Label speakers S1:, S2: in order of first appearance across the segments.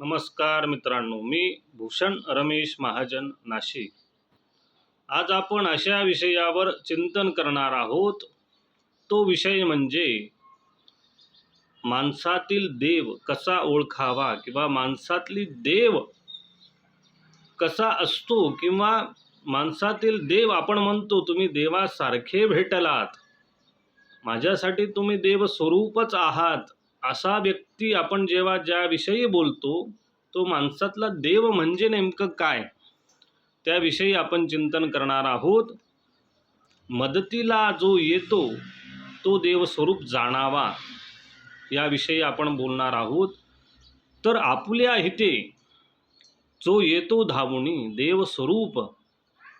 S1: नमस्कार मित्रांनो मी भूषण रमेश महाजन नाशिक. आज आपण अशा विषयावर चिंतन करणार आहोत. तो विषय म्हणजे माणसातील देव कसा ओळखावा किंवा माणसातली देव कसा असतो किंवा माणसातील देव आपण म्हणतो तुम्ही देवासारखे भेटलात. माझ्यासाठी तुम्ही देव स्वरूपच आहात. असा व्यक्ती आपण जेव्हा ज्याविषयी बोलतो तो माणसातला देव म्हणजे नेमकं काय? त्याविषयी आपण चिंतन करणार आहोत. मदतीला जो येतो तो देवस्वरूप जाणावा याविषयी आपण बोलणार आहोत. तर आपुल्या हिते जो येतो धावुनी देवस्वरूप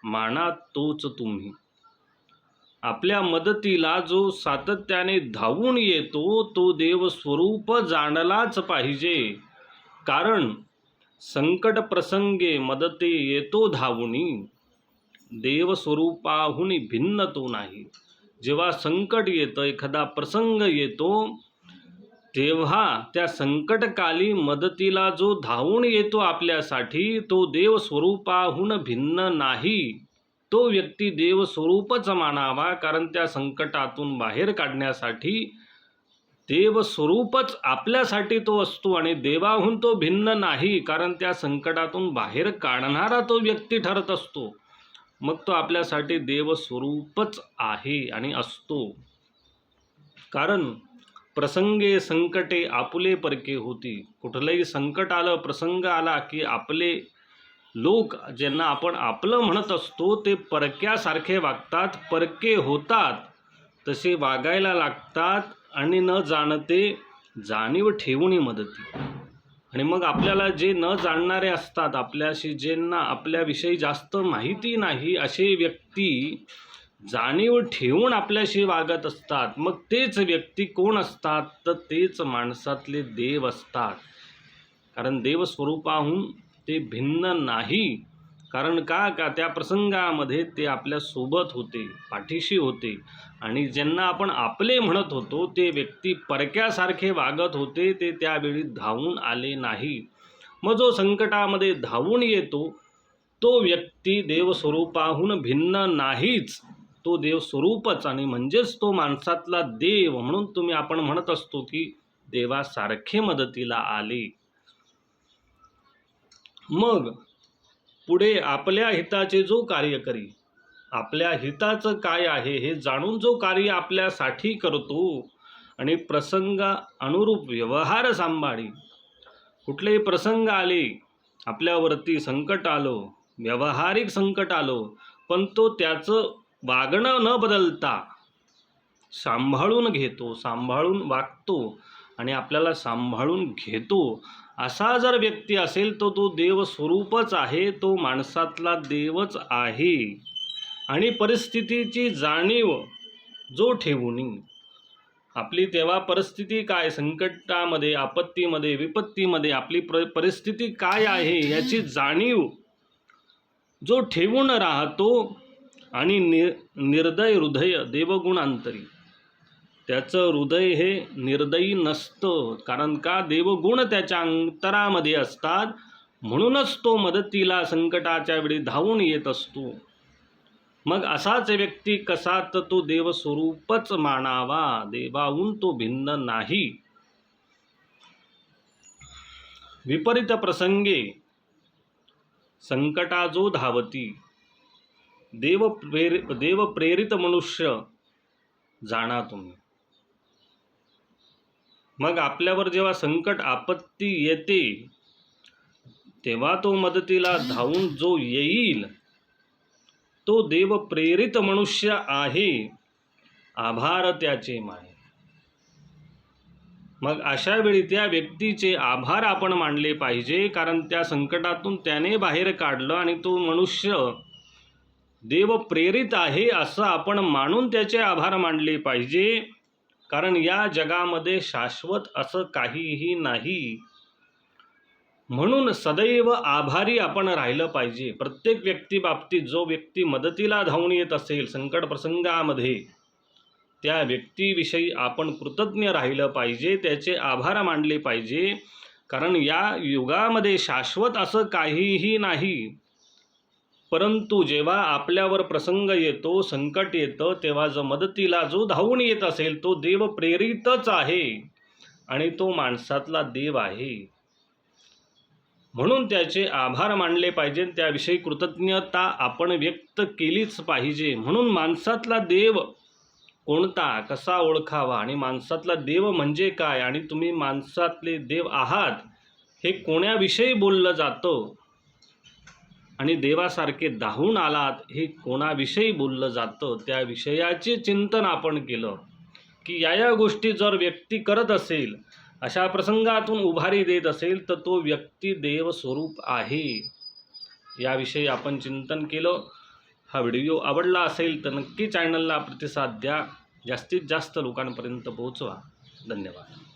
S1: माना तोच तुम्ही. आपल्या मदतीला जो सातत्याने धावून येतो तो देवस्वरूप जाणलाच पाहिजे. कारण संकट प्रसंगे मदते येतो धावुनी. देवस्वरूपाहून भिन्न तो नाही. जेव्हा संकट येतं एखादा प्रसंग येतो तेव्हा त्या संकटकाली मदतीला जो धावून येतो आपल्यासाठी तो देवस्वरूपाहून भिन्न नाही. तो व्यक्ती देव स्वरूपच मानावा कारण त्या संकटातून बाहेर काढण्यासाठी देवस्वरूपच आपल्यासाठी तो असतो आणि देवाहून तो भिन्न नाही कारण त्या संकटातून बाहेर काढणारा तो व्यक्ती ठरत असतो. मग तो आपल्यासाठी देवस्वरूपच आहे आणि असतो. कारण प्रसंगे संकटे आपुले परके होती. कुठलंही संकट आलं प्रसंग आला की आपले लोक ज्यांना आपण आपलं म्हणत असतो ते परक्यासारखे वागतात परके होतात. तसे वागायला लागतात आणि न जाणते जाणीव ठेवून मदती आणि मग आपल्याला जे न जाणणारे असतात आपल्याशी ज्यांना आपल्याविषयी जास्त माहिती नाही असे व्यक्ती जाणीव ठेवून आपल्याशी वागत असतात. मग तेच व्यक्ती कोण असतात? तर तेच माणसातले देव असतात. कारण देवस्वरूपाहून ते भिन्न नाही. कारण का? का त्या प्रसंगामध्ये ते आपल्यासोबत होते पाठीशी होते. आणि ज्यांना आपण आपले म्हणत होतो ते व्यक्ती परक्यासारखे वागत होते ते त्यावेळी धावून आले नाही. मग जो संकटामध्ये धावून येतो तो व्यक्ती देवस्वरूपाहून भिन्न नाहीच. तो देव स्वरूपच आणि म्हणजेच तो माणसातला देव म्हणून तुम्ही आपण म्हणत असतो की देवासारखे मदतीला आले. मग पुढे आपल्या हिताचे जो कार्य करी आपल्या हिताचं काय आहे हे जाणून जो कार्य आपल्यासाठी करतो आणि प्रसंग अनुरूप व्यवहार सांभाळी. कुठलेही प्रसंग आले आपल्यावरती संकट आलो व्यावहारिक संकट आलो पण तो त्याचं वागणं न बदलता सांभाळून घेतो सांभाळून वागतो. आणि आपल्याला सांभाळून घेतो. असा जर व्यक्ती असेल तर तो देव स्वरूपच आहे तो माणसातला देवच आहे. आणि परिस्थितीची जाणीव जो ठेवून आपली तेव्हा परिस्थिती काय संकटामध्ये आपत्तीमध्ये विपत्तीमध्ये आपली प्र परिस्थिती काय आहे याची जाणीव जो ठेवून राहतो आणि निर निर्दय हृदय देवगुणांतरी. त्याचं हृदय हे निर्दयी नसतं कारण का देवगुण त्याच्या अंतरामध्ये असतात? म्हणूनच तो मदतीला संकटाच्या वेळी धावून येत असतो. मग असाच व्यक्ती कसा तर तो देवस्वरूपच मानावा? देवाहून तो भिन्न नाही. विपरीत प्रसंगे संकटा जो धावती देव प्रेर देव प्रेरित मनुष्य जाणा तुम्ही. मग आपल्यावर जेव्हा संकट आपत्ती येते तेव्हा तो मदतीला धावून जो येईल तो देव प्रेरित मनुष्य आहे. आभार त्याचे माय मग अशा वेळी त्या व्यक्तीचे आभार आपण मानले पाहिजे कारण त्या संकटातून त्याने बाहेर काढलं आणि तो मनुष्य देव प्रेरित आहे असं आपण मानून त्याचे आभार मानले पाहिजे. कारण या जगामध्ये शाश्वत असं काहीही नाही. म्हणून सदैव आभारी आपण राहिलं पाहिजे. प्रत्येक व्यक्तीबाबतीत जो व्यक्ती मदतीला धावून येत असेल संकट प्रसंगामध्ये त्या व्यक्तीविषयी आपण कृतज्ञ राहिलं पाहिजे त्याचे आभार मानले पाहिजे. कारण या युगामध्ये शाश्वत असं काहीही नाही. परंतु जेव्हा आपल्यावर प्रसंग येतो संकट येतं तेव्हा जो मदतीला जो धावून येत असेल तो देव प्रेरितच आहे आणि तो माणसातला देव आहे. म्हणून त्याचे आभार मानले पाहिजे त्याविषयी कृतज्ञता आपण व्यक्त केलीच पाहिजे. म्हणून माणसातला देव कोणता कसा ओळखावा आणि माणसातला देव म्हणजे काय आणि तुम्ही माणसातले देव आहात हे कोणाविषयी बोललं जातं? आणि देवासारखे धावून आलात हे कोणाविषयी बोललं जातं? त्या विषयाचे चिंतन आपण केलं. की या या गोष्टी जर व्यक्ती करत असेल अशा प्रसंगातून उभारी देत असेल तर तो व्यक्ती देवस्वरूप आहे. याविषयी आपण चिंतन केलं. हा व्हिडिओ आवडला असेल तर नक्की चॅनलला प्रतिसाद द्या. जास्तीत जास्त लोकांपर्यंत पोहोचवा. धन्यवाद.